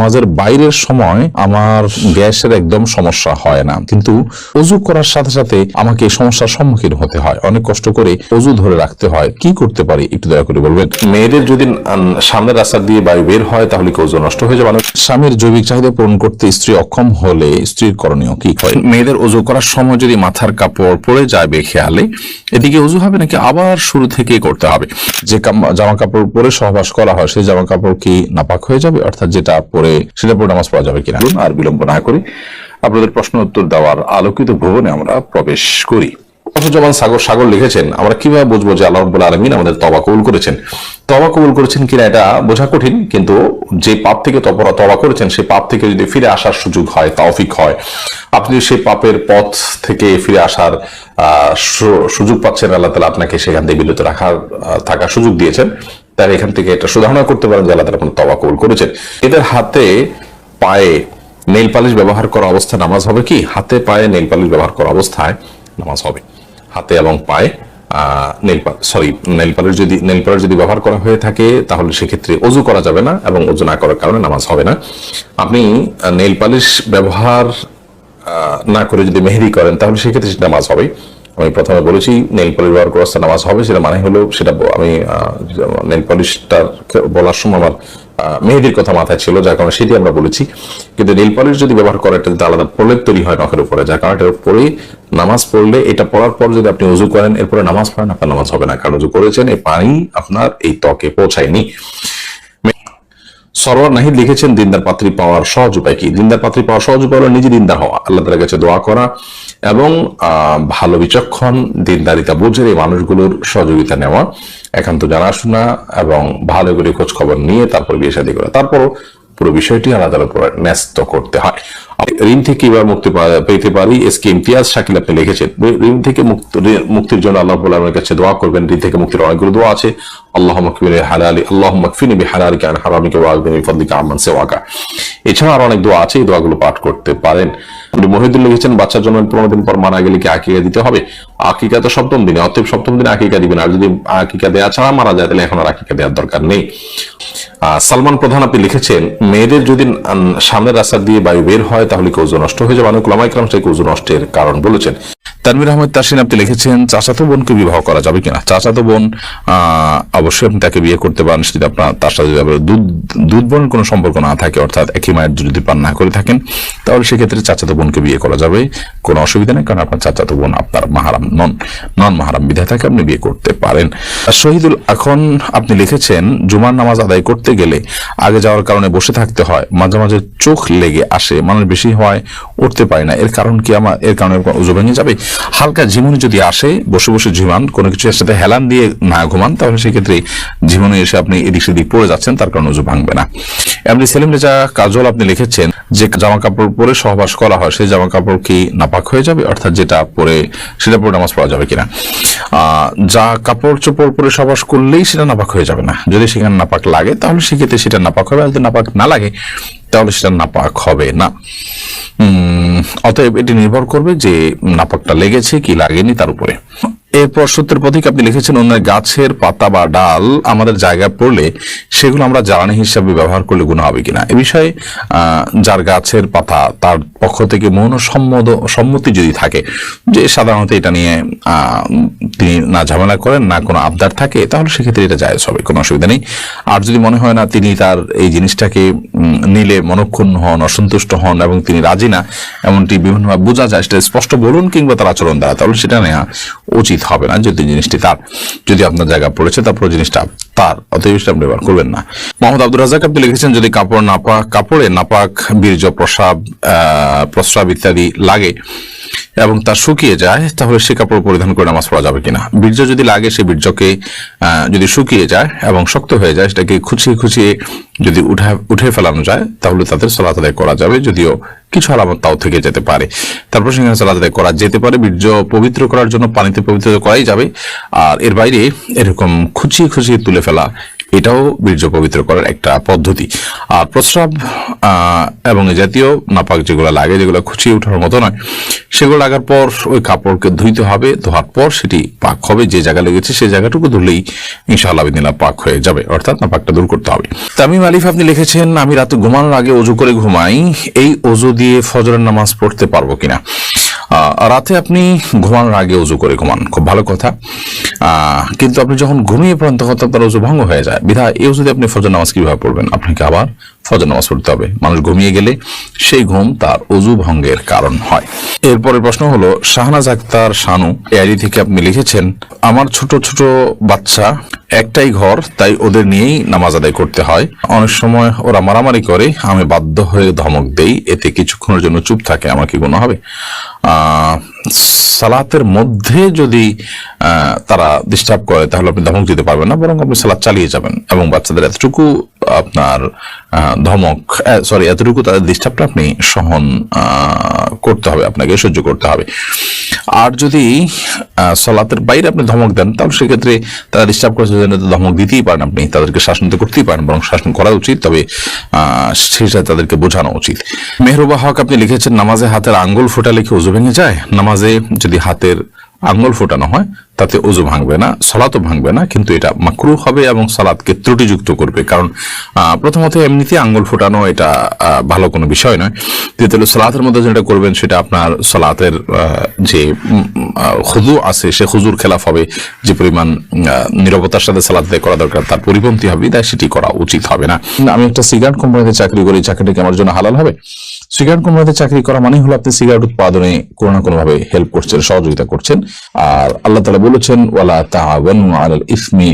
নামাজের বাইরের সময় আমার গ্যাসের একদম সমস্যা হয় না। কিন্তু অজু করার সাথে সাথে আমাকে এই সমস্যার সম্মুখীন হতে হয়। অনেক কষ্ট করে অজু ধরে রাখতে হয়। কি করতে পারি একটু দয়া করে বলবেন? মেয়েদের যদি সামনের রাস্তা দিয়ে বায়ু বের হয় তাহলে কি ওজন নষ্ট হয়ে যাবে? স্বামীর জৈবিক চাহিদা পূরণ করতে স্ত্রী অক্ষম হলে স্ত্রীর করণীয় কি? হয়। মেয়েদের অজু করার সময় যদি মাথার কাপড় পরে যায় বেখেয়ালে এদিকে অজু হবে নাকি আবার শুরু থেকে করতে হবে? যে জামা কাপড় পরে সহবাস করা হয় সেই জামা কাপড় কি নাপাক হয়ে যাবে? অর্থাৎ যেটা পরে সেটা পরে নামাজ পড়া যাবে কিনা আর বিলম্ব না করে আপনাদের প্রশ্ন উত্তর দেওয়ার আলোকিত ভুবনে আমরা প্রবেশ করি। সাগর সাগর লিখেছেন, আমরা কীভাবে বুঝব যে আলমিন আমাদের তবা কবুল করেছেন? তবা কবুল করেছেন কিনা এটা বোঝা কঠিন, কিন্তু যে পাপ থেকে তপরা তবা করেছেন, সেই পাপ থেকে যদি ফিরে আসার সুযোগ হয়, তৌফিক হয়। আপনি সেই পাপের পথ থেকে ফিরে আসার সুযোগ পাচ্ছেন, আল্লাহ তালা আপনাকে সেখান থেকে বিরত রাখার থাকার সুযোগ দিয়েছেন। তাহলে এখান থেকে এটা সুধারণা করতে পারেন যে আল্লাহ কোনো তবা কবুল করেছেন। এদের হাতে পায়ে নেল পালিশ ব্যবহার করা অবস্থায় নামাজ হবে কি? হাতে পায়ে নেল পালিশ ব্যবহার করা অবস্থায় নামাজ হবে। হাতে এবং পায়ে নেল সরি নেল পালিশ যদি নেল পালিশ যদি ব্যবহার করা হয়ে থাকে, তাহলে সেক্ষেত্রে অজু করা যাবে না এবং অজু না করার কারণে নামাজ হবে না। আপনি নেল পালিশ ব্যবহার না করে যদি মেহেদি করেন, তাহলে সেক্ষেত্রে নামাজ হবে আমি প্রথমে বলেছি নেল পলিশ ব্যবহার সাথে নামাজ হবে, সেটা মানে হলো সেটা আমি নেল পলিশটা বলার সময় আমার মেহেদির কথা মাথায় ছিল, যার কারণে সেটি আমরা বলেছি। কিন্তু নেল পলিশ যদি ব্যবহার করে এটা যদি আলাদা প্রলেপ তৈরি হয় নখের উপরে, যার কারণে এটার উপরে নামাজ পড়লে, এটা পড়ার পর যদি আপনি উজু করেন, এরপরে নামাজ পড়েন, আপনার নামাজ হবে না। কারণ উজু করেছেন, এই পানি আপনার এই ত্বকে পৌঁছায়নি। সরোয়ার নাহিদ লিখেছেন, দিনদার পাত্রী পাওয়ার সহজ উপায় কি? দিনদার পাত্রী পাওয়ার সহজ উপায় হলো নিজে দিনদার হওয়া, আল্লাহ তালার কাছে দোয়া করা এবং ভালো বিচক্ষণ, দিনদারিতা বোঝের এই মানুষগুলোর সহযোগিতা নেওয়া, একান্ত জানাশোনা এবং ভালো করে খোঁজ খবর নিয়ে তারপর বিয়ে শাদী করা। তারপর পুরো বিষয়টি আলাদা করে ন্যস্ত করতে হয়। ঋণ থেকে এবার মুক্তি পেতে পারি। এস কে ইমতিয়াজ শাকিল আপনি লিখেছেন, ঋণ থেকে মুক্তির জন্য আল্লাহ আলমের কাছে দোয়া করবেন। ঋণ থেকে মুক্তির অনেকগুলো দোয়া আছে। আল্লাহ মকবির হালালি, আল্লাহ মকফিনে হালালি কান হারামিকে ওয়াগবিন ফদলিকা আমান সেওয়াকা। এছাড়া আরও অনেক দোয়া আছে, এই দোয়াগুলো পাঠ করতে পারেন। মহিদুল লিখেছেন, বাচ্চার জন্য পনেরো দিন পর মারা গেলে কি আকিকা দিতে হবে? আকিকা তো সপ্তম দিনে, অতএব সপ্তম দিনে আকিকা দিবেন। আর যদি আকিকা দেওয়া ছাড়া মারা যায়, তাহলে এখন আর আকিকা দেওয়ার দরকার নেই। সালমান প্রধান আপনি লিখেছেন, মেয়েদের যদি সামনের রাস্তা দিয়ে বায়ু বের হয়, তাহলে কি নষ্ট হয়ে যাবে? অনেক লামাইকরাম সেই ওজন নষ্টের কারণ বলেছেন। তানভীর আহমেদ তাসিন আপনি লিখেছেন, চাচাতো বোনকে বিবাহ করা যাবে কিনা? চাচাতো বোন অবশ্যই আপনি তাকে বিয়ে করতে পারেন যদি আপনার তার সাথে যদি দুধ দুধ বোনের কোনো সম্পর্ক না থাকে, অর্থাৎ একই মায়ের যদি পান না করে থাকেন, তাহলে সেক্ষেত্রে চাচাতো বোনকে বিয়ে করা যাবে, কোনো অসুবিধা নেই, কারণ আপনার চাচাতো বোন আপনার মাহারাম নন নন মাহারাম বিধায় থাকে আপনি বিয়ে করতে পারেন। শহীদুল, এখন আপনি লিখেছেন, জুমার নামাজ আদায় করতে গেলে আগে যাওয়ার কারণে বসে থাকতে হয়, মাঝে মাঝে চোখ লেগে আসে, মানুষ বেশি হয় উঠতে পারে না, এর কারণ কি আমার, এর কারণে উজু ভেঙে যাবে? হালকা ঝিমুনি যদি আসে, বসে বসে ঝিমান, কোনো কিছু এর সাথে হেলান দিয়ে না ঘুমান, তাহলে সেক্ষেত্রে ঝিমুনি এসে আপনি এদিক সেদিক পড়ে যাচ্ছেন, তার কারণে উজু ভাঙবে না। এমনি সেলিম রেজা কাজল আপনি লিখেছেন যে জামা কাপড় পরে সহবাস করা হয়। সেই জামা কাপড় কি নাপাক হয়ে যাবে? অর্থাৎ যেটা পরে সেটা পরে নামাজ পড়া যাবে কিনা? যা কাপড় চোপড় পরে সবাস করলেই সেটা নাপাক হয়ে যাবে না। যদি সেখানে নাপাক লাগে, তাহলে সেক্ষেত্রে সেটা নাপাক হবে। যদি নাপাক না লাগে, তাহলে সেটা নাপাক হবে না। অতএব এটি নির্ভর করবে যে নাপাকটা লেগেছে কি লাগেনি তার উপরে। এরপর সত্যের প্রতীক আপনি লিখেছেন অন্য গাছের পাতা বা ডাল আমাদের জায়গায় পড়লে সেগুলো আমরা জ্বালানি হিসাবে ব্যবহার করলে গুণ হবে কিনা? এ বিষয়ে যার গাছের পাতা, তার পক্ষ থেকে মৌন সম্মত সম্মতি যদি থাকে, যে সাধারণত এটা নিয়ে তিনি না ঝামেলা করেন, না কোনো আবদার থাকে, তাহলে সেক্ষেত্রে এটা জায়জ হবে, কোনো অসুবিধা নেই। আর যদি মনে হয় না তিনি তার এই জিনিসটাকে নিলে মনক্ষুণ্ণ হন, অসন্তুষ্ট হন এবং তিনি রাজি না, এমনটি বিভিন্নভাবে বোঝা যায়, সেটা স্পষ্ট বলুন কিংবা তার আচরণ দ্বারা, তাহলে সেটা নেওয়া উচিত। হবে না যদি জিনিসটি তার যদি আপনার জায়গা পড়েছে তারপর জিনিসটা তার। অতএব আপনি ব্যবহার করবেন না। মোহাম্মদ আব্দুল রাজাক আপনি লিখেছেন, যদি কাপড় নাপাক কাপড়ে নাপাক বীর্য, প্রসাব প্রস্রাব ইত্যাদি লাগে এবং তা শুকিয়ে যায়, তাহলে সে কাপড় পরিধান করে নামাজ পড়া যাবে কিনা? বীর্য যদি লাগে, সে বীর্যকে যদি শুকিয়ে যায় এবং শক্ত হয়ে যায়, সেটাকে খুচিয়ে খুচিয়ে যদি উঠে ফেলানো যায়, তাহলে তাদের সলাত আদায় করা যাবে, যদিও কিছু আলামত তাও থেকে যেতে পারে। তারপর সেখানে সলাত আদায় করা যেতে পারে। বীর্য পবিত্র করার জন্য পানিতে পবিত্র করাই যাবে। আর এর বাইরে এরকম খুচিয়ে খুচিয়ে তুলে ফেলা এটাও বীর্য পবিত্র করার একটা পদ্ধতি। আর প্রস্রাব এবং জাতীয় নাপাক যেগুলো লাগে, যেগুলো খুঁচিয়ে ওঠার মতো নয়, সেগুলো লাগার পর ওই কাপড়কে ধুইতে হবে, ধোয়ার পর সেটি পাক হবে, যে জায়গা লেগেছে সেই জায়গাটুকু ধুলেই ইনশাআল্লাহ বিদিনা পাক হয়ে যাবে, অর্থাৎ নাপাকটা দূর করতে হবে। তামিম আলিফ, আপনি লিখেছেন, আমি রাতে ঘুমানোর আগে অজু করে ঘুমাই, এই অজু দিয়ে ফজরের নামাজ পড়তে পারব কিনা? রাতে আপনি ঘুমানোর আগে উজু করে ঘুমান, খুব ভালো কথা। কিন্তু আপনি যখন ঘুমিয়ে পড়েন, তখন তো আপনার উজু ভঙ্গ হয়ে যায়। বিধা এই যদি আপনি ফজর নামাজ কীভাবে পড়বেন? আপনাকে আবার ফজর নামাজ পড়তে হবে। মানুষ ঘুমিয়ে গেলে সেই ঘুম তার অজু ভঙ্গের কারণ হয়। এরপরের প্রশ্ন হলো, শাহনাজ আক্তার শানু এআইডি থেকে আপনি লিখেছেন, আমার ছোট ছোট বাচ্চা একটাই ঘর, তাই ওদের নিয়েই নামাজ আদায় করতে হয়। অনেক সময় ওরা মারামারি করে, আমি বাধ্য হয়ে ধমক দেই, এতে কিছুক্ষণের জন্য চুপ থাকে, আমার কি গুণ হবে? সালাতের মধ্যে যদি তারা ডিস্টার্ব করে, তাহলে আপনি ধমক দিতে পারবেন না, বরং আপনি সালাত চালিয়ে যাবেন। এবং বাচ্চাদের এতটুকু আপনার ধমক সরি এতটুকু তাদের ডিস্টার্বটা আপনি সহন করতে হবে, আপনাকে সহ্য করতে হবে। আর যদি সলাতের বাইরে আপনি ধমক দেন, তাহলে সেক্ষেত্রে তারা ডিস্টার্ব করার জন্য ধমক দিতেই পারেন আপনি, তাদেরকে শাসন তো করতেই পারেন, বরং শাসন করা উচিত, তবে সেটা তাদেরকে বোঝানো উচিত। মেহরুবা হক, আপনি লিখেছেন, নামাজে হাতের আঙ্গুল ফোটা লিখে উজু ভেঙে যায়। নামাজে যদি হাতের আঙ্গুল ফোটানো হয়, তাতে উজু ভাঙবে না, সলাতও ভাঙবে না, কিন্তু এটা মাকরু হবে এবং সালাদকে ত্রুটিযুক্ত করবে। কারণ প্রথমত এমনিতে আঙ্গুল ফোটানো এটা ভালো কোনো বিষয় নয়। দ্বিতীয় সালাতের মধ্যে যেটা করবেন, সেটা আপনার সালাতের যে খুজু আছে, সে খুজুর খেলাফ হবে, যে পরিমাণ নিরবতার সাথে সালাদ করা দরকার, তার পরিপন্থী হবে, তাই সেটি করা উচিত হবে না। আমি একটা সিগারেট কোম্পানিতে চাকরি করি, চাকরিটা আমার জন্য হালাল হবে? সিগারেট কোম্পানিতে চাকরি করা মানে হলো আপনি সিগারেট উৎপাদনে কোনো না কোনো ভাবে হেল্প করছেন, সহযোগিতা করছেন। আর আল্লাহ তালা বলেছেন, ওয়ালা তাআওয়ানু আলাল ইসমি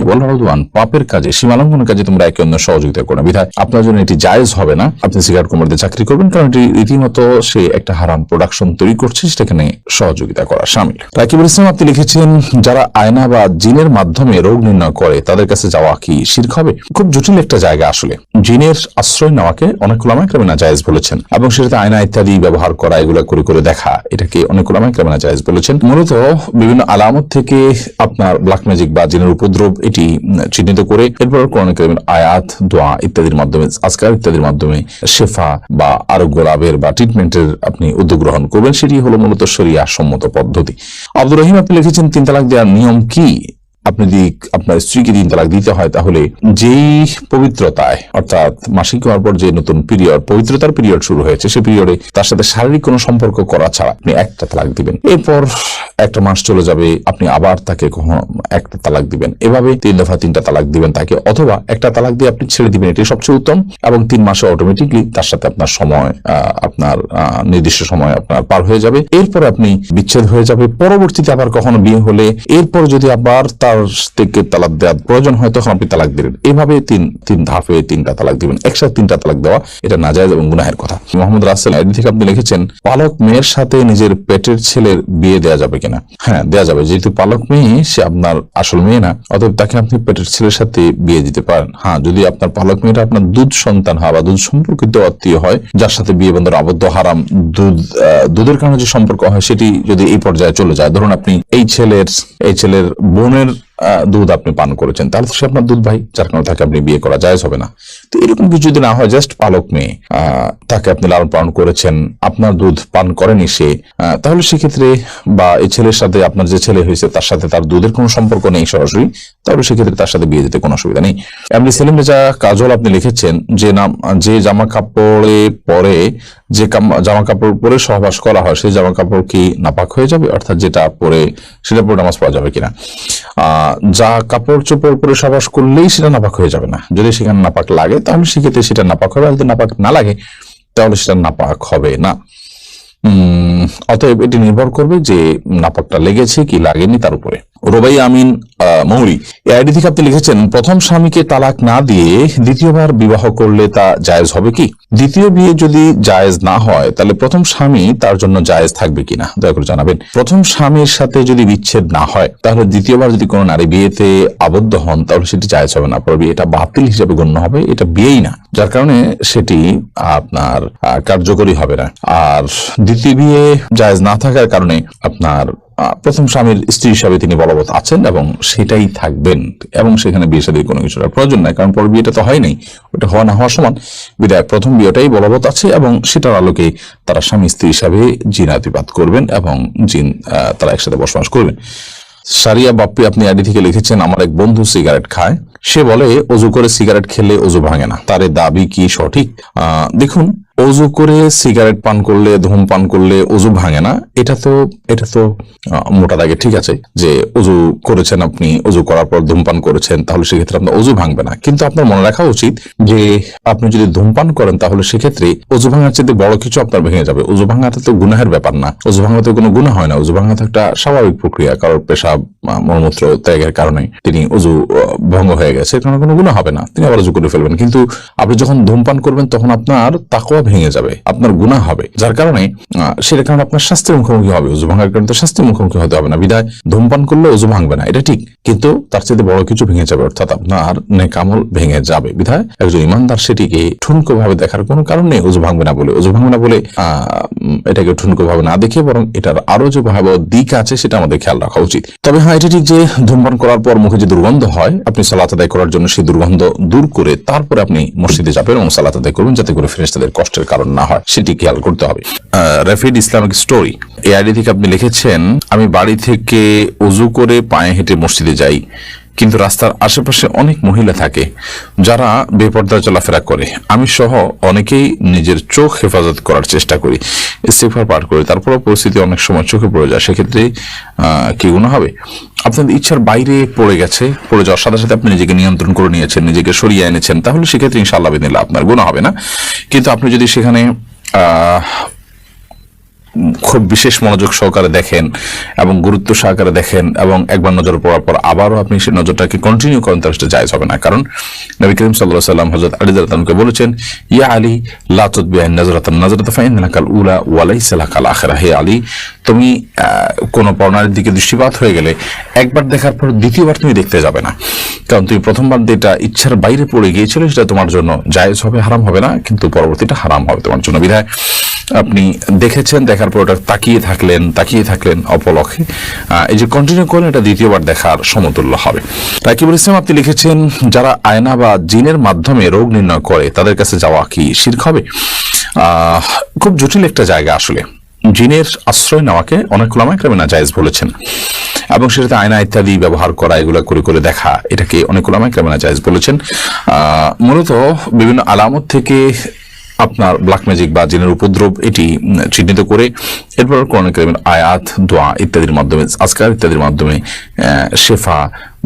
পাপের কাজে সীমালঙ্ঘনের কাজে তোমরা একে অন্য সহযোগিতা করো বিধায় আপনার জন্য এটি জায়েজ হবে না। আপনি সিগারেট কোম্পানিতে চাকরি করবেন, কারণ এটি রীতিমতো সে একটা হারাম প্রোডাকশন তৈরি করছে, সেখানে সহযোগিতা করা শামিল রাকিবুল ইসলাম, আপনি লিখেছেন, যারা আয়না বা জিনের মাধ্যমে রোগ নির্ণয় করে, তাদের কাছে যাওয়া কি শির্ক হবে? খুব জটিল একটা জায়গা আসলে। জিনের আশ্রয় নেওয়াকে অনেক ওলামায়ে কেরাম নাজায়েজ বলেছেন এবং সেটাতে আয়না ইত্যাদি ব্যবহার করা, এগুলো করে করে দেখা, এটাকে অনেক ওলামায়ে কেরাম নাজায়েজ বলেছেন। মূলত বিভিন্ন আলামত থেকে আপনার ব্ল্যাক ম্যাজিক বা জিনের উপদ্রব এটি চিহ্নিত করে এরপর কোরআন কারিমের আয়াত, দোয়া ইত্যাদির মাধ্যমে, আজকার ইত্যাদির মাধ্যমে শেফা বা আরোগ্য লাভের বা ট্রিটমেন্টের আপনি উদ্যোগ গ্রহণ করবেন, সেটি হলো মূলত শরিয়া সম্মত পদ্ধতি। আব্দুর রহিম আপনি লিখেছেন তিন তালাক দেওয়ার নিয়ম কি? আপনি যদি আপনার স্ত্রীকে তিন তালাক দিতে হয়, তাহলে যেই পবিত্রতায়, অর্থাৎ মাসিক হওয়ার পর যে নতুন পিরিয়ড পবিত্রতার পিরিয়ড শুরু হয়েছে সেই পিরিয়ডে তার সাথে শারীরিক কোনো সম্পর্ক করা ছাড়া আপনি একটা তালাক দিবেন। এরপর একটা মাস চলে যাবে, আপনি আবার তাকে কখনো একটা তালাক দিবেন। এভাবে তিন দফা তিনটা তালাক দিবেন তাকে, অথবা একটা তালাক দিয়ে আপনি ছেড়ে দিবেন, এটি সবচেয়ে উত্তম, এবং তিন মাসে অটোমেটিকলি তার সাথে আপনার সময় আপনার নির্দিষ্ট সময় আপনার পার হয়ে যাবে। এরপর আপনি বিচ্ছেদ হয়ে যাবে। পরবর্তীতে আবার কখনো বিয়ে হলে, এরপর যদি আবার তার থেকে তালাক দেওয়ার প্রয়োজন হয়, তখন আপনি তালাক দিবেন। এভাবে তিন তিন ধাপে তিনটা তালাক দিবেন। একসাথে তিনটা তালাক দেওয়া, এটা নাজায়জ এবং গুনাহের কথা। মোহাম্মদ রাসেল আইডি থেকে আপনি লিখেছেন, পালক মেয়ের সাথে নিজের পেটের ছেলের বিয়ে দেওয়া যাবে কিনা। হ্যাঁ দেওয়া যাবে। যেহেতু পালক মেয়ে, সে আপনার আসল মেয়ে না, অতএব তাকে আপনি পেটের ছেলের সাথে বিয়ে দিতে পারেন। হ্যাঁ যদি আপনার পালক মেয়েটা আপনার দুধ সন্তান হয় বা দুধ সম্পর্কিত আত্মীয় হয়, যার সাথে বিয়ে বন্ধন আবদ্ধ, হারাম দুধ দুধের কারণে যে সম্পর্ক হয়, সেটি যদি এই পর্যায়ে চলে যায়, ধরুন আপনি এই ছেলের এই ছেলের বোনের দুধ আপনি পান করেছেন, তাহলে সে আপনার দুধ ভাই, যার কারণে তাকে আপনি বিয়ে করা যায় হবে না। তো এরকম কিছু যদি না হয় জাস্ট পালক মেয়ে তাকে আপনি লালন পালন করেছেন আপনার দুধ পান করেনি সে তাহলে সেক্ষেত্রে বা এই ছেলের সাথে আপনার যে ছেলে হয়েছে তার সাথে তার দুধের কোনো সম্পর্ক নেই সরাসরি তাহলে সেক্ষেত্রে তার সাথে বিয়ে দিতে কোনো অসুবিধা নেই। এমনি সেলিম রেজা কাজল আপনি লিখেছেন যে নাম যে জামা কাপড়ে পরে যে জামা কাপড় পরে সহবাস করা হয় সেই জামা কাপড় কি নাপাক হয়ে যাবে? অর্থাৎ যেটা পরে সেটা পরে নামাজ পাওয়া যাবে কিনা? আহ, যা কাপড় চোপড় পরে সহবাস করলেই সেটা নাপাক হয়ে যাবে না। যদি সেখানে নাপাক লাগে তাহলে সেক্ষেত্রে সেটা নাপাক হবে। যদি নাপাক না লাগে, তাহলে সেটা নাপাক হবে না। অতএব এটি নির্ভর করবে যে নাপাকটা লেগেছে কি লাগেনি তার উপরে। রোবাই আমিন মৌরি। এই আইডি থেকে আপনি লিখেছেন, প্রথম স্বামীকে তালাক না দিয়ে দ্বিতীয়বার বিবাহ করলে তা জায়েজ হবে কি? দ্বিতীয় বিয়ে যদি জায়েজ না হয়, তাহলে প্রথম স্বামী তার জন্য জায়েজ থাকবে কিনা? দয়া করে জানাবেন। প্রথম স্বামীর সাথে যদি বিচ্ছেদ না হয়, তাহলে দ্বিতীয়বার যদি কোনো নারী বিয়েতে আবদ্ধ হন, তাহলে সেটি জায়েজ হবে না। পরে বিয়েটা বাতিল হিসেবে গণ্য হবে, এটা বিয়েই না। যার কারণে সেটি আপনার কার্যকরী হবে না। আর দ্বিতীয় বিয়ে জায়েজ না থাকার কারণে আপনার প্রথম স্বামীর স্ত্রী হিসাবে তিনি বলবৎ আছেন এবং সেটাই থাকবেন এবং সেখানে বিয়ে শাদীর কোনো কিছুর প্রয়োজন নাই, কারণ পর বিয়েটা তো হয় নাই ওটা হওয়া না হওয়ার সমান। বিদায়, প্রথম বিয়েটাই বলবৎ আছে এবং সেটার আলোকে তারা স্বামী স্ত্রী হিসাবে জিনাতিপাত করবেন এবং জিন তারা একসাথে বসবাস করবেন। সারিয়া বাপ্পি, আপনি আইডি থেকে লিখেছেন, আমার এক বন্ধু সিগারেট খায়। সে বলে অজু করে সিগারেট খেলে অজু ভাঙে না। তার দাবি কি সঠিক? দেখুন অজু করে সিগারেট পান করলে ধূমপান করলে অজু ভাঙে না এটা তো এটা তো মোটা দাগে ঠিক আছে যে অজু করেছেন আপনি অজু করার পর ধূমপান করেছেন তাহলে সেক্ষেত্রে আপনার অজু ভাঙবে না। কিন্তু আপনার মনে রাখা উচিত যে আপনি যদি ধূমপান করেন তাহলে সেক্ষেত্রে অজু ভাঙার চেয়ে বড় কিছু আপনার ভেঙে যাবে। অজু ভাঙাতে তো গুনাহের ব্যাপার না। অজু ভাঙাতে কোনো গুনাহ হয় না। অজু ভাঙা তো একটা স্বাভাবিক প্রক্রিয়া। কারোর আহ, মলমূত্র ত্যাগের কারণে তিনি অজু ভঙ্গ হয়ে গেছে কারণ কোনো গুণা হবে না। তিনি আবার অজু করে ফেলবেন। কিন্তু আপনি যখন ধূমপান করবেন তখন আপনার তাকওয়া ভেঙে যাবে, আপনার গুনাহ হবে। যার কারণে সেটার কারণে আপনার স্বাস্থ্যের মুখোমুখি হবে, অজু ভাঙার কারণে তো স্বাস্থ্যের মুখোমুখি হতে হবে না। বিদায়, ধূমপান করলে অজু ভাঙবে না, এটা ঠিক। কিন্তু তার চাইতে বড় কিছু ভেঙে যাবে, অর্থাৎ আপনার নেকামল ভেঙে যাবে। বিধায়, একজন ইমানদার সেটিকে ঠুনকো ভাবে দেখার কোনো কারণ নেই, অজু ভাঙবে না বলে। অজু ভাঙবে না বলে এটাকে ঠুনকো ভাবে না দেখে বরং এটার আরও যে ভয়াবহ দিক আছে, সেটা আমাদের খেয়াল রাখা উচিত। তবে হ্যাঁ এটা ঠিক যে ধূমপান করার পর মুখে যে দুর্গন্ধ হয়, আপনি সালাত আদায় করার জন্য সেই দুর্গন্ধ দূর করে তারপরে আপনি মসজিদে যাবেন এবং সালাত আদায় করবেন, যাতে করে ফেরেশতাদের কষ্টের কারণ না হয়, সেটি খেয়াল করতে হবে। রেফিড ইসলামিক স্টোরি। এই আইডি থেকে আপনি লিখেছেন, আমি বাড়ি থেকে উজু করে পায়ে হেঁটে মসজিদে যাই। কিন্তু রাস্তার আশেপাশে অনেক মহিলা থাকে যারা বেপর্দা চলাফেরা করে। আমি সহ অনেকেই নিজের চোখ হেফাজত করার চেষ্টা করি ইস্তেফার পার করি, তারপরেও পরিস্থিতি অনেক সময় চোখে পড়ে যায়। সেক্ষেত্রে কি গুণ হবে? আপনাদের ইচ্ছার বাইরে পড়ে গেছে, পড়ে যাওয়ার সাথে সাথে আপনি নিজেকে নিয়ন্ত্রণ করে নিয়েছেন, নিজেকে সরিয়ে এনেছেন, তাহলে সেক্ষেত্রে ইনশাআল্লাহ বিদিল্লাহ আপনার গুণ হবে না। কিন্তু আপনি যদি সেখানে খুব বিশেষ মনোযোগ সহকারে দেখেন এবং গুরুত্ব সহকারে দেখেন এবং একবার নজর পড়ার পর আবারও আপনি সেই নজরটাকে কন্টিনিউ করেন তাহলে সেটা জায়জ হবে না। কারণ নবী করিম সাল্লাহ সাল্লাম হজরত আলী দালকে বলেছেন, ইয়া আলী লাতুদ নজরাতান নজরাত ফাইন উলা ওয়ালাই সালাকাল আখেরা। হে আলী, তুমি কোনো প্রণালীর দিকে দৃষ্টিপাত হয়ে গেলে একবার দেখার পর দ্বিতীয়বার তুমি দেখতে যাবে না। কারণ তুমি প্রথমবার যেটা ইচ্ছার বাইরে পড়ে গিয়েছিল সেটা তোমার জন্য জায়েজ হবে, হারাম হবে না, কিন্তু পরবর্তীটা হারাম হবে তোমার জন্য। বিধায় আপনি দেখেছেন, দেখার পর ওটা তাকিয়ে থাকলেন তাকিয়ে থাকলেন অপলক্ষে এই যে কন্টিনিউ করেন এটা দ্বিতীয়বার দেখার সমতুল্য হবে। রাকিবুল ইসলাম, আপনি লিখেছেন, যারা আয়না বা জিনের মাধ্যমে রোগ নির্ণয় করে, তাদের কাছে যাওয়া কি শির্ক হবে? খুব জটিল একটা জায়গা আসলে। জিনের আশ্রয় নেওয়াকে অনেক ওলামায়ে কেরাম নাজায়েজ বলেছেন। এবং সেটাতে আয়না ইত্যাদি ব্যবহার করা, এগুলো করে করে দেখা, এটাকে অনেক ওলামায়ে কেরাম নাজায়েজ বলেছেন। মূলত বিভিন্ন আলামত থেকে আপনার ব্ল্যাক ম্যাজিক বা জিনের উপদ্রব এটি চিহ্নিত করে এরপর কোরআন কারিমের আয়াত, দোয়া ইত্যাদির মাধ্যমে, আজকার ইত্যাদির মাধ্যমে শেফা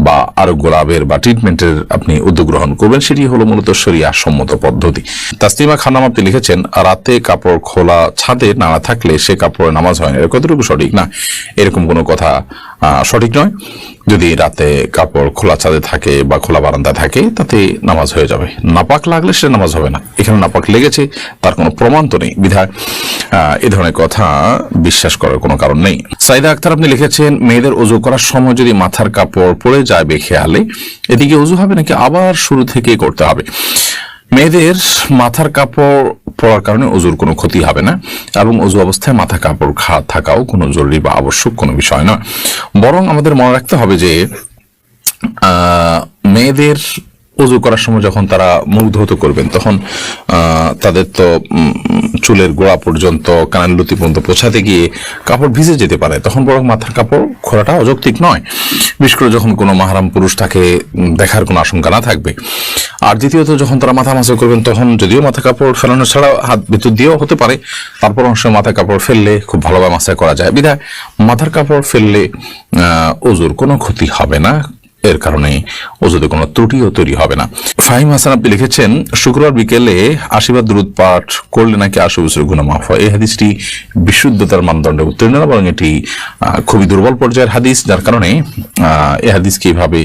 বা আরোগ্য লাভের বা ট্রিটমেন্টের আপনি উদ্যোগ গ্রহণ করবেন, সেটি হলো মূলত শরিয়া সম্মত পদ্ধতি। তাসলিমা খানাম আপনি লিখেছেন, রাতে কাপড় খোলা ছাদে নাড়া থাকলে সে কাপড়ে নামাজ হয় না। কতটুকু সঠিক? না, এরকম কোনো কথা সঠিক নয়। যদি রাতে কাপড় খোলা ছাদে থাকে বা খোলা বারান্দা থাকে, তাতে নামাজ হয়ে যাবে। নাপাক লাগলে সে নামাজ হবে না। এখানে নাপাক লেগেছে, তার কোনো প্রমাণ তো নেই। বিধায় এ ধরনের কথা বিশ্বাস করার কোনো কারণ নেই। সাইদা আক্তার আপনি লিখেছেন, মেয়েদের অজু করার সময় যদি মাথার কাপড় পড়ে যায় বেখেয়ালে, এদিকে অজু হবে নাকি আবার শুরু থেকে করতে হবে? মেয়েদের মাথার কাপড় পরার কারণে অজুর কোনো ক্ষতি হবে না এবং অজু অবস্থায় মাথা কাপড় খা, থাকাও কোনো জরুরি বা আবশ্যক কোনো বিষয় নয়। বরং আমাদের মনে রাখতে হবে যে মেয়েদের উজু করার সময় যখন তারা মুখ ধৌত করবেন, তখন তাদের তো চুলের গোড়া পর্যন্ত, কানের লুতি পর্যন্ত পৌঁছাতে গিয়ে কাপড় ভিজে যেতে পারে। তখন বরং মাথার কাপড় খোলাটা অযৌক্তিক নয়। বিশেষ করে যখন কোনো মাহারাম পুরুষ তাকে দেখার কোনো আশঙ্কা না থাকবে। আর দ্বিতীয়ত, যখন তারা মাথা মাসা করবেন, তখন যদিও মাথা কাপড় ফেলানো ছাড়া হাত ভিতর দিয়েও হতে পারে, তারপর অংশ মাথা কাপড় ফেললে খুব ভালোভাবে মাসা করা যায়। বিধায় মাথার কাপড় ফেললে অজুর কোনো ক্ষতি হবে না। এর কারণে ওজুতে কোনো ত্রুটিও তৈরি হবে না। ফাহিম হাসান আপনি লিখেছেন, শুক্রবার বিকেলে আশীর্বাদ দূরত পাঠ করলে নাকি আশু বছর গুণা মাফ হয়? এই হাদিসটি বিশুদ্ধতার মানদণ্ডে উত্তীর্ণ না বরং এটি খুবই দুর্বল পর্যায়ের হাদিস, যার কারণে এই হাদিসকে এইভাবে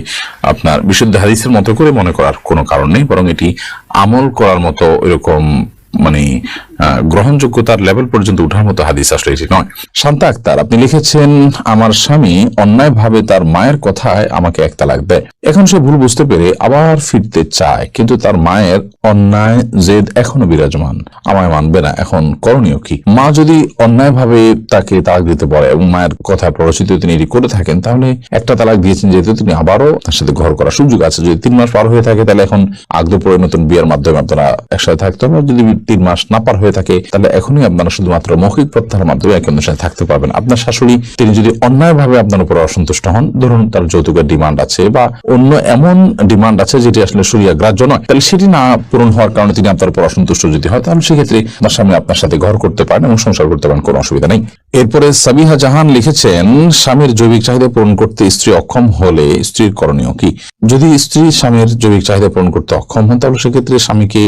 আপনার বিশুদ্ধ হাদিসের মতো করে মনে করার কোনো কারণ নেই, বরং এটি আমল করার মতো এরকম মানে গ্রহণযোগ্যতার লেভেল পর্যন্ত উঠার মতো হাদিস আসলে এটি নয়। শান্তা আক্তার, আপনি লিখেছেন, আমার স্বামী অন্যায়ভাবে তার মায়ের কথায় আমাকে এক তালাক দেয়। এখন সে ভুল বুঝতে পেরে আবার ফিরতে চায়, কিন্তু তার মায়ের অন্যায় জেদ এখনও বিরাজমান। আমায় মানবে না, এখন করণীয় কি? মা যদি অন্যায়ভাবে তাকে তালাক দিতে পারে এবং মায়ের কথা প্ররোচিত তিনি এটি করে থাকেন, তাহলে একটা তালাক দিয়েছেন যেহেতু তিনি আবারও তার সাথে ঘর করার সুযোগ আছে। যদি তিন মাস পার হয়ে থাকে, তাহলে এখন আগদ পরে নতুন বিয়ের মাধ্যমে আপনারা একসাথে থাকতে হবে। যদি তিন মাস না পার হয়ে থাকে, তাহলে এখনই আপনারা শুধুমাত্র মৌখিক প্রত্যাহারের মাধ্যমে একে অন্যের সাথে থাকতে পারবেন। আপনার শাশুড়ি, তিনি যদি অন্যায়ভাবে আপনার উপর অসন্তুষ্ট হন, ধরুন তার যৌতুকের ডিমান্ড আছে বা অন্য এমন ডিমান্ড আছে যেটি আসলে সরিয়া গ্রাহ্য নয়, তাহলে সেটি না পূরণ হওয়ার কারণে তিনি আপনার উপর অসন্তুষ্ট যদি হয়, তাহলে সেক্ষেত্রে আপনার সামনে আপনার সাথে ঘর করতে পারেন এবং সংসার করতে পারেন, কোনো অসুবিধা নেই। এরপরে সাবিহা জাহান লিখেছেন, স্বামীর জৈবিক চাহিদা পূরণ করতে স্ত্রী অক্ষম হলে স্ত্রীর করণীয় কি? যদি স্ত্রী স্বামীর জৈবিক চাহিদা পূরণ করতে অক্ষম হন, তাহলে সেক্ষেত্রে স্বামীকে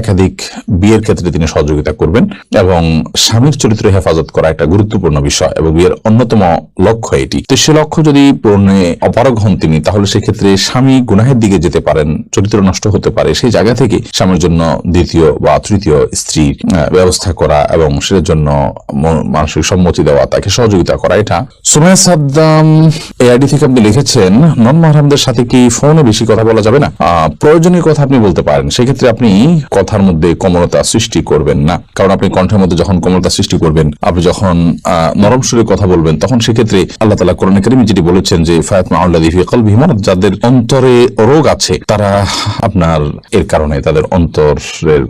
একাধিক বিয়ের ক্ষেত্রে তিনি সহযোগিতা করবেন এবং স্বামীর চরিত্র হেফাজত করা একটা গুরুত্বপূর্ণ বিষয় এবং বিয়ের অন্যতম লক্ষ্য এটি। তো সে লক্ষ্য যদি পূরণে অপারগ হন তিনি, তাহলে সেক্ষেত্রে স্বামী গুনাহের দিকে যেতে পারেন, চরিত্র নষ্ট হতে পারে। সেই জায়গা থেকে স্বামীর জন্য দ্বিতীয় বা তৃতীয় স্ত্রীর ব্যবস্থা করা এবং সেটার জন্য মানসিক সম্মতি দেওয়া, তাকে সহযোগিতা করা, এটা সুমায়া সাদ্দাম এই আইডি থেকে আপনি লিখেছেন, নন মাহরামদের সাথে কি ফোনে বেশি কথা বলা যাবে না? প্রয়োজনীয় কথা আপনি বলতে পারেন। সেক্ষেত্রে আপনি কথার মধ্যে কোমলতা সৃষ্টি করবেন। না। কারণ আপনি কণ্ঠের মধ্যে যখন কোমলতা সৃষ্টি করবেন, আপনি যখন নরম সুরে কথা বলবেন, তখন সেক্ষেত্রে আল্লাহ তালা কোরআন কারিমে যেটি বলেছেন যে, ফায়াতমা আল্লাহ ফিকল ভিমান যাদের অন্তরে রোগ আছে, তারা আপনার, এর কারণে তাদের অন্তরের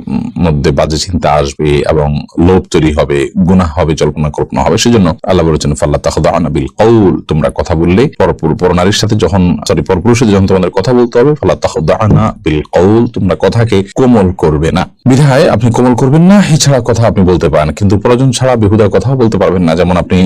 মধ্যে বাজে চিন্তা আসবে এবং লোভ তৈরি হবে, গুনাহ হবে, জল্পনা কল্পনা হবে। সেজন্য আল্লাহ বলেছেন, ফাল্লা তাহদানা বিল কৌল তোমরা কথা বললে, পরপুর পরনারীর সাথে যখন সরি পরপুরুষের যখন তোমাদের কথা বলতে হবে, ফাল্লা তাহদানা বিল কৌল তোমরা কথাকে কোমল করবে না। বিধায় আপনি কোমল করবেন এছাড়া কথা আপনি বলতে পারেন, কিন্তু প্রয়োজন ছাড়া বেহুদা কথা বলতে পারবেন না। যেমন আপনি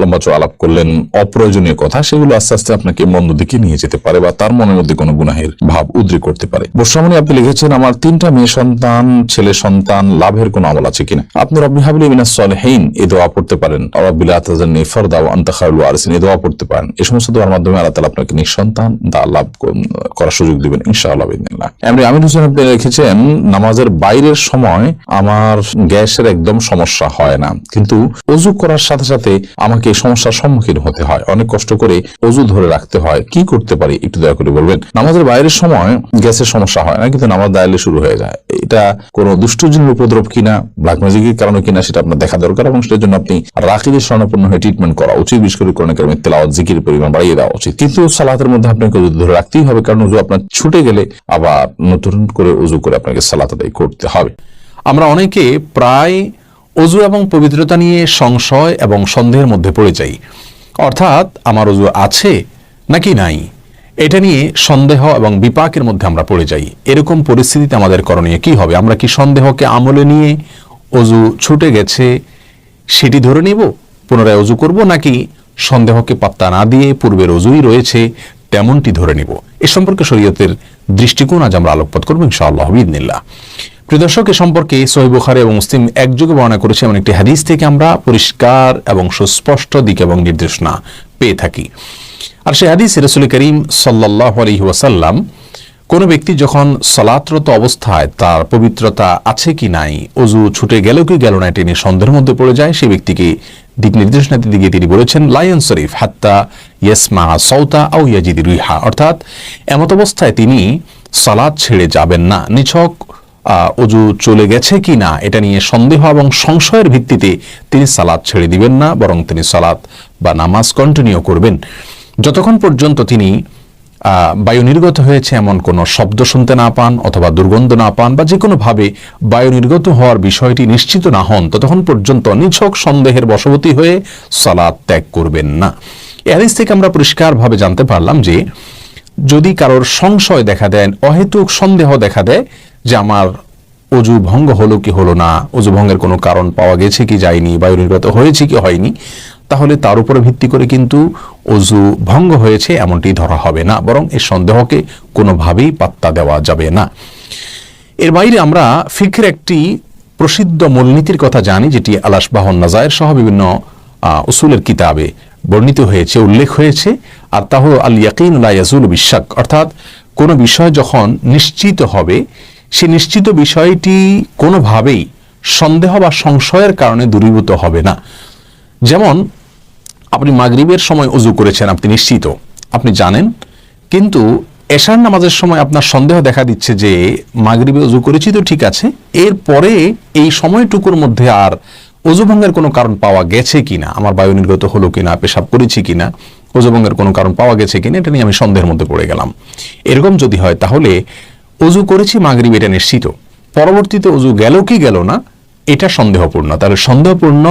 লম্বা আলাপ করলেন, অপ্রয়োজনীয় কথা, সেগুলো আস্তে আস্তে আপনাকে মন্দ দিকে নিয়ে যেতে পারে বা তার মনের মধ্যে কোনো গুনাহের ভাব উদ্রেক করতে পারে। বর্ষামণি আপনি লিখেছেন, আমার তিনটা মেয়ে সন্তান, ছেলে সন্তান, লাভের কোনো আমল আছে কিনা? আপনি রব্বি হাবলি মিনাস সলেহীন এই দোয়া পড়তে পারেন। রব্বিল আতাজান্নি ফরদা ও আন্তা খায়রুল ওয়ারিসিন এই দোয়া পড়তে পারেন। এই সমস্ত দোয়ার মাধ্যমে আল্লাহ তাআলা আপনাকে নিঃসন্তান দা লাভ করার সুযোগ দিবেন, ইনশাআল্লাহ এমনি হোসেন, আপনি লিখেছেন, নামাজের বাইরের সময় আমার গ্যাসের একদম সমস্যা হয় না। কিন্তু অজু করার সাথে সাথে আমাকে সমস্যার সম্মুখীন হতে হয়। অনেক কষ্ট করে অজু ধরে রাখতে হয়। কি করতে পারি একটু দয়া করে বলবেন? নামাজের বাইরের সময় গ্যাসের সমস্যা হয় না, কিন্তু নামাজ দাঁড়ালে শুরু হয়ে যায়। এটা কোনো দুষ্টজনের উপদ্রব কিনা ব্ল্যাক ম্যাজিকের কারণে কিনা, সেটা আপনার দেখা দরকার এবং সেটার জন্য আপনি রাখিদের স্বর্ণপূর্ণ হয়ে ট্রিটমেন্ট করা উচিত। বিশেষ করে কোরআন কারিমের তেলাওয়াত, জিকির পরিমাণ বাড়িয়ে দেওয়া উচিত। কিন্তু সালাতের মধ্যে আপনাকে অজু ধরে রাখতেই হবে, কারণ উজু আপনার ছুটে গেলে আবার নতুন করে অজু করে আপনাকে সালাত আদায় করতে হবে। আমরা অনেকে প্রায় অজু এবং পবিত্রতা নিয়ে সংশয় এবং সন্দেহের মধ্যে পড়ে যাই। অর্থাৎ, আমার অজু আছে নাকি নাই? এটা নিয়ে সন্দেহ এবং বিপাকের মধ্যে আমরা পড়ে যাই। এরকম পরিস্থিতিতে আমাদের করণীয় কি হবে? আমরা কি সন্দেহকে আমলে নিয়ে অজু ছুটে গেছে সেটি ধরে নিব, পুনরায় অজু করব, নাকি সন্দেহকে পাত্তা না দিয়ে পূর্বের অজুই রয়েছে তেমনটি ধরে নিব? এ সম্পর্কে শরীয়তের দৃষ্টিকোণ আজ আমরা আলোকপাত করব ইনশাআল্লাহ বিদিনিল্লাহ প্রিয় দর্শক, এ সম্পর্কে সহি বুখারী এবং মুসলিম একযোগে বর্ণনা করেছে এমন একটি হাদিস থেকে আমরা পরিষ্কার এবং সুস্পষ্ট দিক এবং নির্দেশনা পেয়ে থাকি। আর সেই হাদিস রসুল করিম সাল্লাহ আলহি ওয়াসাল্লাম, কোনো ব্যক্তি যখন সলাতরত অবস্থায় তার পবিত্রতা আছে কি নাই, অজু ছুটে গেল কি গেল না নিয়ে সন্দেহের মধ্যে পড়ে যায়, সেই ব্যক্তিকে দিক নির্দেশনাতে দিকে তিনি বলেছেন, লায়ন শরীফ, হাত্তা ইয়েসমা সৌতা আউ ইয়াজিদি রুইহা অর্থাৎ এমত অবস্থায় তিনি সালাদ ছেড়ে যাবেন না। নিছক অজু চলে গেছে কি না, এটা নিয়ে সন্দেহ এবং সংশয়ের ভিত্তিতে তিনি সালাদ ছেড়ে দিবেন না, বরং তিনি সালাদ বা নামাজ কন্টিনিউ করবেন। যতক্ষণ পর্যন্ত তিনি বায়ু নির্গত হয়েছে এমন কোনো শব্দ শুনতে না পান অথবা দুর্গন্ধ না পান বা যে কোনোভাবে বায়ু নির্গত হওয়ার বিষয়টি নিশ্চিত না হন, ততক্ষণ পর্যন্ত নিছক সন্দেহের বশবর্তী হয়ে সালাদ ত্যাগ করবেন না। এ হাদিস থেকে আমরা পরিষ্কারভাবে জানতে পারলাম যে যদি কারোর সংশয় দেখা দেন, অহেতুক সন্দেহ দেখা দেয় যে আমার অজু ভঙ্গ হলো কি হলো না, অজু ভঙ্গের কোনো কারণ পাওয়া গেছে কি যায়নি, বায়ু নির্গত হয়েছে কি হয়নি, তাহলে তার উপরে ভিত্তি করে কিন্তু অজু ভঙ্গ হয়েছে এমনটি ধরা হবে না, বরং এই সন্দেহকে কোনোভাবেই পাত্তা দেওয়া যাবে না। এর বাইরে আমরা ফিখের একটি প্রসিদ্ধ মূলনীতির কথা জানি, যেটি আলাসবাহন নাজায়ের সহ বিভিন্ন উসুলের কিতাবে বর্ণিত হয়েছে, উল্লেখ হয়েছে। আর তা হল আল ইয়াকিন লা ইয়াজুল বিশ্বাক অর্থাৎ কোনো বিষয় যখন নিশ্চিত হবে, সে নিশ্চিত বিষয়টি কোনোভাবেই সন্দেহ বা সংশয়ের কারণে দূরীভূত হবে না। যেমন, আপনি মাগরিবের সময় অজু করেছেন, আপনি নিশ্চিত, আপনি জানেন, কিন্তু এশার নামাজের সময় আপনার সন্দেহ দেখা দিচ্ছে যে মাগরিবে অজু করেছি তো ঠিক আছে এরপরে এই সময়টুকুর মধ্যে আর অজু ভঙ্গের কোনো কারণ পাওয়া গেছে কিনা, আমার বায়ু নির্গত হলো কিনা, পেশাব করেছি কিনা অজু ভঙ্গের কোনো কারণ পাওয়া গেছে কিনা, এটা নিয়ে আমি সন্দেহের মধ্যে পড়ে গেলাম। এরকম যদি হয়, তাহলে অজু করেছি, মাগরিব এটা নিশ্চিত। পরবর্তীতে অজু গেল কি গেল না, এটা সন্দেহপূর্ণ। তাহলে সন্দেহপূর্ণ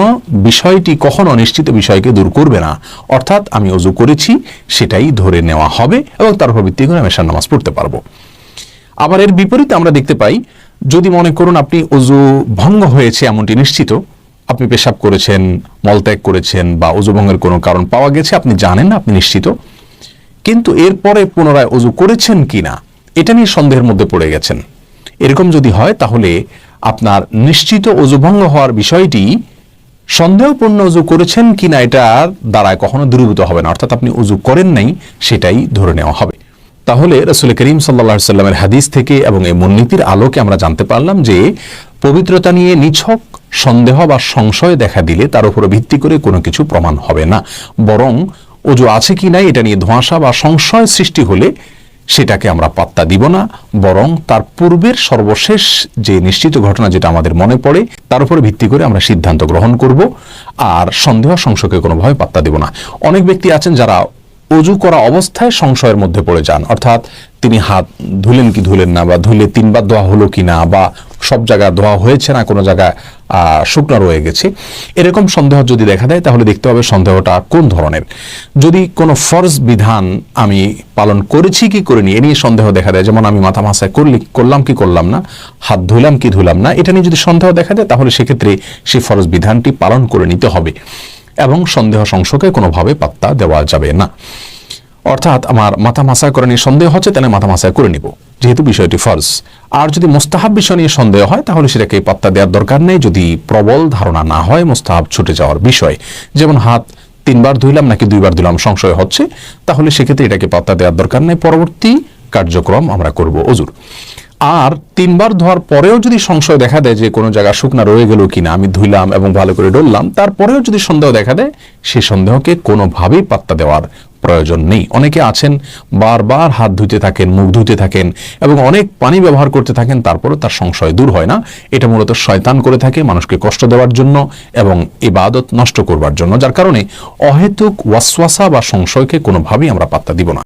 বিষয়টি কখন অনিশ্চিত বিষয়কে দূর করবে না? অর্থাৎ আমি অজু করেছি, সেটাই ধরে নেওয়া হবে এবং তার উপর ভিত্তি করে আমি এশার নামাজ পড়তে পারব। আবার এর বিপরীতে আমরা দেখতে পাই, যদি মনে করুন আপনি অজু ভঙ্গ হয়েছে, এমনটি নিশ্চিত আপনি পেশাব করেছেন, মলত্যাগ করেছেন বা অজু ভঙ্গের কোনো কারণ পাওয়া গেছে, আপনি জানেন না, আপনি নিশ্চিত। কিন্তু এরপরে পুনরায় অজু করেছেন কিনা, এটা নিয়ে সন্দেহের মধ্যে পড়ে গেছেন। এরকম যদি হয়, তাহলে আপনার নিশ্চিত অজুভঙ্গ হওয়ার বিষয়টি সন্দেহপূর্ণ অজু করেছেন কিনা, এটা দ্বারায় কখনো দূরীভূত হবে না। অর্থাৎ আপনি অজু করেন নাই, সেটাই ধরে নেওয়া হবে। তাহলে রসুল করিম সাল্লা সাল্লামের হাদিস থেকে এবং এই মূলনীতির আলোকে আমরা জানতে পারলাম যে পবিত্রতা নিয়ে নিছক সন্দেহ বা সংশয় দেখা দিলে তার উপর ভিত্তি করে কোনো কিছু প্রমাণ হবে না। বরং অজু আছে কি নাই এটা নিয়ে ধোঁয়াশা বা সংশয় সৃষ্টি হলে সেটাকে আমরা পাত্তা দিব না। বরং তার পূর্বের সর্বশেষ যে নিশ্চিত ঘটনা যেটা আমাদের মনে পড়ে, তার উপরে ভিত্তি করে আমরা সিদ্ধান্ত গ্রহণ করব। আর সন্দেহ সংশয়কে কোনোভাবে পাত্তা দিব না। অনেক ব্যক্তি আছেন যারা অজু করা অবস্থায় সংশয়ের মধ্যে পড়ে যান। অর্থাৎ তিনি হাত ধুলেন কি ধুলেন না, বা ধুলে তিনবার ধোয়া হলো কি না, বা সব জায়গায় ধোয়া হয়েছে না, কোনো জায়গায় শুকনো রয়ে গেছে। এরকম সন্দেহ যদি দেখা দেয়, তাহলে দেখতে হবে সন্দেহটা কোন ধরনের। যদি কোনো ফরজ বিধান আমি পালন করেছি কি করিনি, এ নিয়ে সন্দেহ দেখা দেয়। যেমন আমি মাথা মাথায় করলি, করলাম কি করলাম না, হাত ধুলাম কি ধুলাম না, এটা নিয়ে যদি সন্দেহ দেখা দেয়, তাহলে সেক্ষেত্রে সেই ফরজ বিধানটি পালন করে নিতে হবে। এবং সন্দেহ সংশয়কে কোনোভাবে পাত্তা দেওয়া যাবে না। অর্থাৎ আমার মাথা মাসায় করে নিয়ে সন্দেহ হচ্ছে, তাহলে মাথা মাসায় করে নিব। যেহেতু বিষয়টি ফরজ। আর যদি মোস্তাহাব বিষয় নিয়ে সন্দেহ হয়, তাহলে সেটাকে পাত্তা দেওয়ার দরকার নেই। যদি প্রবল ধারণা না হয়, মোস্তাহাব ছুটে যাওয়ার বিষয়। যেমন হাত তিনবার ধুইলাম নাকি দুইবার ধুলাম সংশয় হচ্ছে, তাহলে সেক্ষেত্রে এটাকে পাত্তা দেওয়ার দরকার নেই। পরবর্তী কার্যক্রম আমরা করব, অজুর। আর তিনবার ধোয়ার পরেও যদি সংশয় দেখা দেয় যে কোনো জায়গা শুকনা রয়ে গেল কিনা, আমি ধুইলাম এবং ভালো করে ডললাম, তারপরেও যদি সন্দেহ দেখা দেয় সেই সন্দেহকে কোনোভাবেই পাত্তা দেওয়ার প্রয়োজন নেই। অনেকে আছেন, বারবার হাত ধুতে থাকেন, মুখ ধুতে থাকেন এবং অনেক পানি ব্যবহার করতে থাকেন, তারপরেও তার সংশয় দূর হয় না। এটা মূলত শয়তান করে থাকে মানুষকে কষ্ট দেওয়ার জন্য এবং ইবাদত নষ্ট করবার জন্য, যার কারণে অহেতুক ওয়াসওয়াসা বা সংশয়কে কোনোভাবেই আমরা পাত্তা দিব না।